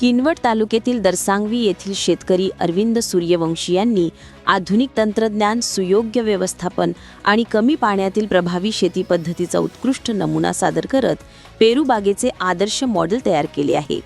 किनवट तालुक्यातील दरसांगवी येथील शेतकरी अरविंद सूर्यवंशी यांनी आधुनिक तंत्रज्ञान सुयोग्य व्यवस्थापन आणि कमी पाण्यातील प्रभावी शेती पद्धतीचा उत्कृष्ट नमुना सादर करत पेरू बागेचे आदर्श मॉडेल तयार केले आहे.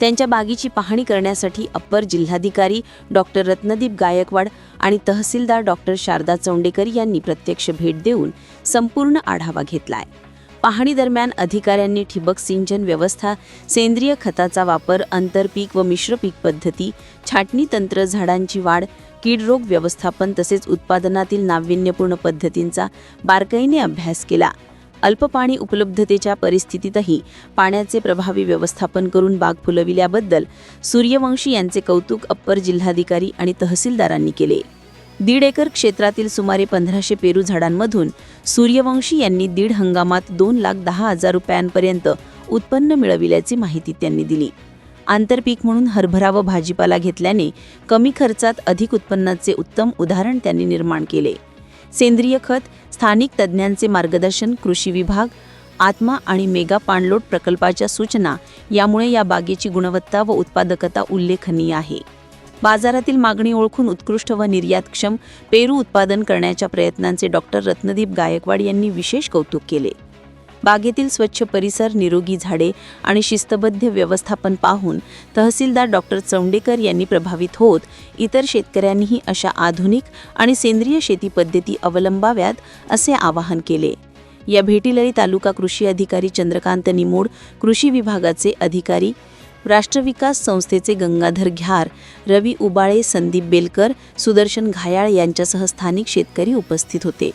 त्यांच्या बागेची पाहणी करण्यासाठी अप्पर जिल्हाधिकारी डॉक्टर रत्नदीप गायकवाड आणि तहसीलदार डॉक्टर शारदा चौंडेकर यांनी प्रत्यक्ष भेट देऊन संपूर्ण आढावा घेतला आहे पाहणीदरम्यान अधिकाऱ्यांनी ठिबक सिंचन व्यवस्था सेंद्रिय खताचा वापर आंतरपीक व मिश्र पीक पद्धती छाटणी तंत्र झाडांची वाढ कीड रोग व्यवस्थापन तसेच उत्पादनातील नाविन्यपूर्ण पद्धतींचा बारकाईने अभ्यास केला. अल्प पाणी उपलब्धतेच्या परिस्थितीतही पाण्याचे प्रभावी व्यवस्थापन करून बाग फुलविल्याबद्दल सूर्यवंशी यांचे कौतुक अप्पर जिल्हाधिकारी आणि तहसीलदारांनी केले. दीड एकर क्षेत्रातील सुमारे पंधराशे पेरू झाडांमधून सूर्यवंशी यांनी दीड हंगामात दोन लाख दहा हजार रुपयांपर्यंत उत्पन्न मिळविल्याची माहिती त्यांनी दिली. आंतरपीक म्हणून हरभरा व भाजीपाला घेतल्याने कमी खर्चात अधिक उत्पन्नाचे उत्तम उदाहरण त्यांनी निर्माण केले. सेंद्रिय खत स्थानिक तज्ज्ञांचे मार्गदर्शन कृषी विभाग आत्मा आणि मेगा पाणलोट प्रकल्पाच्या सूचना यामुळे या बागेची गुणवत्ता व उत्पादकता उल्लेखनीय आहे. बाजारातील मागणी ओळखून उत्कृष्ट व निर्यातक्षम पेरू उत्पादन करण्याच्या प्रयत्नांचे डॉक्टर रत्नदीप गायकवाड यांनी विशेष कौतुक केले. बागेतील स्वच्छ परिसर निरोगी झाडे आणि शिस्तबद्ध व्यवस्थापन पाहून तहसीलदार डॉक्टर चौंडेकर यांनी प्रभावित होत इतर शेतकऱ्यांनीही अशा आधुनिक आणि सेंद्रिय शेती पद्धती अवलंबाव्यात असे आवाहन केले. या भेटीलाही तालुका कृषी अधिकारी चंद्रकांत निमोड कृषी विभागाचे अधिकारी राष्ट्रविकास संस्थेचे गंगाधर घ्यार रवी उबाळे संदीप बेलकर सुदर्शन घायाळ यांच्यासह स्थानिक शेतकरी उपस्थित होते.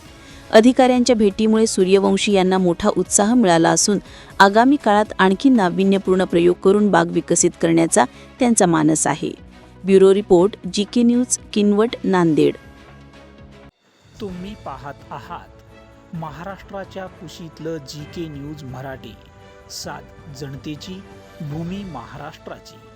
अधिकाऱ्यांच्या भेटीमुळे सूर्यवंशी यांना मोठा उत्साह मिळाला असून आगामी काळात आणखी नाविन्यपूर्ण प्रयोग करून बाग विकसित करण्याचा त्यांचा मानस आहे. Bureau report G K news Kinwat Nanded. तुम्ही पाहत आहात महाराष्ट्राच्या कुशीतलं जी के न्यूज मराठी. सात जनतेची भूमी महाराष्ट्राची.